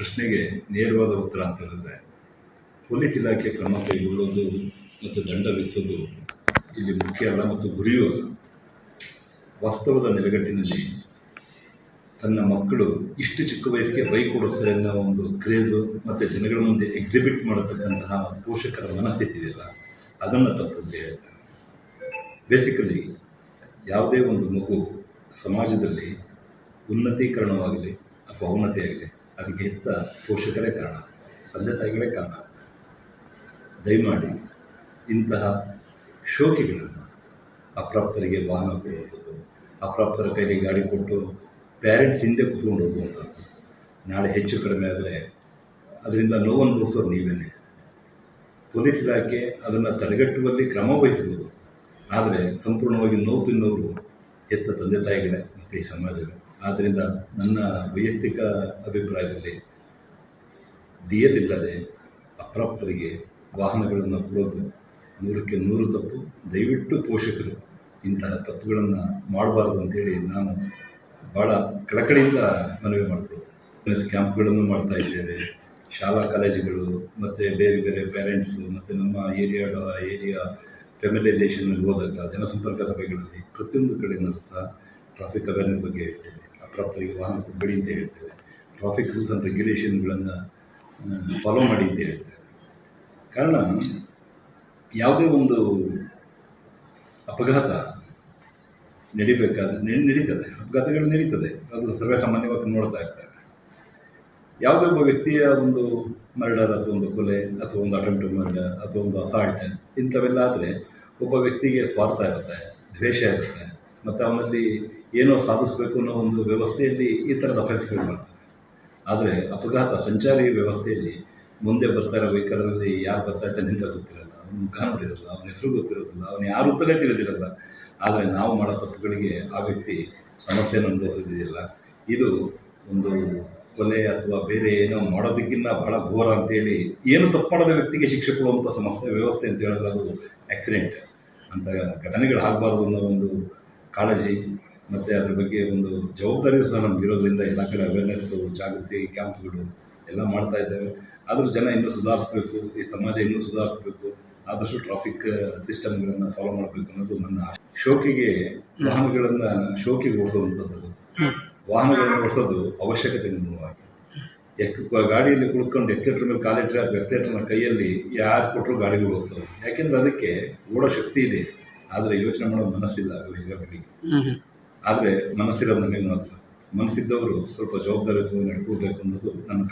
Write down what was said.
ಪ್ರಶ್ನೆಗೆ ನೇರವಾದ ಉತ್ತರ ಅಂತ ಹೇಳಿದ್ರೆ, ಪೊಲೀಸ್ ಇಲಾಖೆ ಕ್ರಮ ಕೈಗೊಳ್ಳೋದು ಮತ್ತು ದಂಡ ವಿಧಿಸೋದು ಇಲ್ಲಿ ಮುಖ್ಯ ಅಲ್ಲ ಮತ್ತು ಗುರಿಯೂ ಅಲ್ಲ. ವಾಸ್ತವದ ನೆಲೆಗಟ್ಟಿನಲ್ಲಿ ತನ್ನ ಮಕ್ಕಳು ಇಷ್ಟು ಚಿಕ್ಕ ವಯಸ್ಸಿಗೆ ಬೈಕ್ ಓಡಿಸ್ತಾರೆ ಅನ್ನೋ ಒಂದು ಕ್ರೇಜು ಮತ್ತು ಜನಗಳ ಮುಂದೆ ಎಕ್ಸಿಬಿಟ್ ಮಾಡತಕ್ಕಂತಹ ಪೋಷಕರ ಮನಸ್ಥಿತಿ ಇದೆಯಲ್ಲ, ಅದನ್ನು ತಪ್ಪುತ್ತೆ ಬೇಸಿಕಲಿ ಯಾವುದೇ ಒಂದು ಮಗು ಸಮಾಜದಲ್ಲಿ ಉನ್ನತೀಕರಣವಾಗಲಿ ಅಥವಾ ಅವನತಿಯಾಗಲಿ ಅದಕ್ಕೆ ಹೆತ್ತ ಪೋಷಕರೇ ಕಾರಣ? ತಂದೆ ತಾಯಿಗಳೇ ಕಾರಣ? ದಯಮಾಡಿ ಇಂತಹ ಶೋಕಿಗಳನ್ನು ಅಪ್ರಾಪ್ತರಿಗೆ ವಾಹನ ಕೊಡುವಂಥದ್ದು, ಅಪ್ರಾಪ್ತರ ಕೈಗೆ ಗಾಡಿ ಕೊಟ್ಟು ಪ್ಯಾರೆಂಟ್ಸ್ ಹಿಂದೆ ಕುತ್ಕೊಂಡು ಹೋಗುವಂಥದ್ದು, ನಾಳೆ ಹೆಚ್ಚು ಕಡಿಮೆ ಆದರೆ ಅದರಿಂದ ನೋವನ್ನು ನೀವೇನೆ. ಪೊಲೀಸ್ ಇಲಾಖೆ ಅದನ್ನು ತಡೆಗಟ್ಟುವಲ್ಲಿ ಕ್ರಮ ವಹಿಸಬಹುದು. ಆದರೆ ಸಂಪೂರ್ಣವಾಗಿ ನೋವು ತಿನ್ನೋರು ಹೆತ್ತ ತಂದೆ ತಾಯಿಗಳೇ ಮತ್ತು ಈ ಸಮಾಜವೇ. ಆದ್ದರಿಂದ ನನ್ನ ವೈಯಕ್ತಿಕ ಅಭಿಪ್ರಾಯದಲ್ಲಿ ಡಿ ಎಲ್ ಇಲ್ಲದೆ ಅಪ್ರಾಪ್ತರಿಗೆ ವಾಹನಗಳನ್ನು ಕೊಡೋದು ನೂರಕ್ಕೆ ನೂರು ತಪ್ಪು. ದಯವಿಟ್ಟು ಪೋಷಕರು ಇಂತಹ ತಪ್ಪುಗಳನ್ನು ಮಾಡಬಾರ್ದು ಅಂತೇಳಿ ನಾನು ಭಾಳ ಕಳಕಳಿಯಿಂದ ಮನವಿ ಮಾಡಿಕೊಳ್ತೇನೆ. ಕ್ಯಾಂಪ್ಗಳನ್ನು ಮಾಡ್ತಾ ಇದ್ದೇವೆ. ಶಾಲಾ ಕಾಲೇಜುಗಳು, ಮತ್ತು ಬೇರೆ ಬೇರೆ ಪೇರೆಂಟ್ಸು ಮತ್ತು ನಮ್ಮ ಏರಿಯಾದ ಏರಿಯಾ ಫೆಮಿಲೈಸೇಷನಲ್ಲಿ ಹೋದಾಗ ಜನಸಂಪರ್ಕ ಸಭೆಗಳಲ್ಲಿ ಪ್ರತಿಯೊಂದು ಕಡೆಯೂ ಸಹ ಟ್ರಾಫಿಕ್ ಅವೇರ್ನೆಸ್ ಬಗ್ಗೆ ಹೇಳ್ತೇವೆ. ಅಪ್ರಾಪ್ತರಿಗೆ ವಾಹನ ಕೊಡಬೇಡಿ ಅಂತ ಹೇಳ್ತೇವೆ. ಟ್ರಾಫಿಕ್ ರೂಲ್ಸ್ ಆ್ಯಂಡ್ ರೆಗ್ಯುಲೇಷನ್ಗಳನ್ನು ಫಾಲೋ ಮಾಡಿ ಅಂತ ಹೇಳ್ತೇವೆ. ಕಾರಣ, ಯಾವುದೇ ಒಂದು ಅಪಘಾತ ನಡಿಬೇಕಾದ್ರೆ ನಡೀತದೆ. ಅಪಘಾತಗಳು ನಡೀತದೆ. ಅದು ಸರ್ವೇ ಸಾಮಾನ್ಯವಾಗಿ ನೋಡ್ತಾ ಇರ್ತಾರೆ ಯಾವುದೇ ಒಬ್ಬ ವ್ಯಕ್ತಿಯ ಒಂದು ಮರ್ಡರ್ ಅಥವಾ ಒಂದು ಕೊಲೆ ಅಥವಾ ಒಂದು ಅಟೆಂಪ್ಟ್ ಮರ್ಡರ್ ಅಥವಾ ಒಂದು ಅಸಾಲ್ಟ್ ಇಂಥವೆಲ್ಲ ಆದರೆ ಒಬ್ಬ ವ್ಯಕ್ತಿಗೆ ಸ್ವಾರ್ಥ ಇರುತ್ತೆ, ದ್ವೇಷ ಇರುತ್ತೆ, ಮತ್ತು ಅವನಲ್ಲಿ ಏನೋ ಸಾಧಿಸಬೇಕು ಅನ್ನೋ ಒಂದು ವ್ಯವಸ್ಥೆಯಲ್ಲಿ ಈ ಥರದ ಅಫೆನ್ಸ್ಗಳು ಮಾಡ್ತಾರೆ. ಆದರೆ ಅಪಘಾತ, ಸಂಚಾರಿ ವ್ಯವಸ್ಥೆಯಲ್ಲಿ ಮುಂದೆ ಬರ್ತಾ ಇರೋ ವೆಹಿಕಲಲ್ಲಿ ಯಾರು ಬರ್ತಾ ಇದ್ದಾನೆ ಹಿಂದೆ ಗೊತ್ತಿರಲ್ಲ. ಅವನ ಮುಖ ನೋಡಿರಲ್ಲ, ಅವನ ಹೆಸರು ಗೊತ್ತಿರೋದಿಲ್ಲ, ಅವನು ಯಾರು ಅಂತಲೇ ತಿಳಿದಿರಲ್ಲ. ಆದರೆ ನಾವು ಮಾಡೋ ತಪ್ಪುಗಳಿಗೆ ಆ ವ್ಯಕ್ತಿ ಸಮಸ್ಯೆಯನ್ನು ಅನುಭವಿಸೋದಿಲ್ಲ ಇದು ಒಂದು ಕೊಲೆ ಅಥವಾ ಬೇರೆ ಏನೋ ಮಾಡೋದಕ್ಕಿಂತ ಬಹಳ ಘೋರ ಅಂತೇಳಿ ಏನು ತಪ್ಪು ಮಾಡದ ವ್ಯಕ್ತಿಗೆ ಶಿಕ್ಷೆ ಕೊಡುವಂಥ ಸಮಸ್ಯೆ, ವ್ಯವಸ್ಥೆ ಅಂತ ಹೇಳಿದ್ರೆ ಅದು ಆಕ್ಸಿಡೆಂಟ್ ಅಂತ ಘಟನೆಗಳು ಆಗಬಾರ್ದು ಅನ್ನೋ ಒಂದು ಕಾಳಜಿ, ಮತ್ತು ಅದ್ರ ಬಗ್ಗೆ ಒಂದು ಜವಾಬ್ದಾರಿಯೂ ಸಹ ನಮ್ಗೆ ಇರೋದ್ರಿಂದ ಎಲ್ಲ ಕಡೆ ಅವೇರ್ನೆಸ್ಸು ಜಾಗೃತಿ, ಕ್ಯಾಂಪ್ಗಳು ಎಲ್ಲ ಮಾಡ್ತಾ ಇದ್ದೇವೆ. ಆದರೂ ಜನ ಇನ್ನೂ ಸುಧಾರಿಸ್ಬೇಕು, ಈ ಸಮಾಜ ಇನ್ನೂ ಸುಧಾರಿಸ್ಬೇಕು, ಆದಷ್ಟು ಟ್ರಾಫಿಕ್ ಸಿಸ್ಟಮ್ಗಳನ್ನು ಫಾಲೋ ಮಾಡಬೇಕು ಅನ್ನೋದು ನನ್ನ. ಶೋಕಿಗೆ ವಾಹನಗಳನ್ನು ಶೋಕಿಗೆ ಓಡಿಸುವಂಥದ್ದು ವಾಹನಗಳನ್ನು ಓಡಿಸೋದು ಅವಶ್ಯಕತೆ ನಿಮ್ಮವಾಗಿ. ಎಕ್ ಗಾಡಿಯಲ್ಲಿ ಕುಳಿತುಕೊಂಡು ಎಕ್ಲೇಟರ್ ಮೇಲೆ ಕಾಲಿಟ್ಟರೆ ಅದು ಕೈಯಲ್ಲಿ ಯಾರು ಕೊಟ್ಟರು ಗಾಡಿಗಳು ಹೋಗ್ತವೆ. ಯಾಕೆಂದ್ರೆ ಅದಕ್ಕೆ ಓಡೋ ಶಕ್ತಿ ಇದೆ. ಆದರೆ ಯೋಚನೆ ಮಾಡೋ ಮನಸ್ಸಿಲ್ಲ ಆದ್ರೆ ಆದರೆ ಮನಸ್ಸಿರೋದು ನನಗೆ ಮಾತ್ರ ಮನಸ್ಸಿದ್ದವರು ಸ್ವಲ್ಪ ಜವಾಬ್ದಾರಿ ನಡ್ಕೋಬೇಕು ಅನ್ನೋದು ನನ್ನ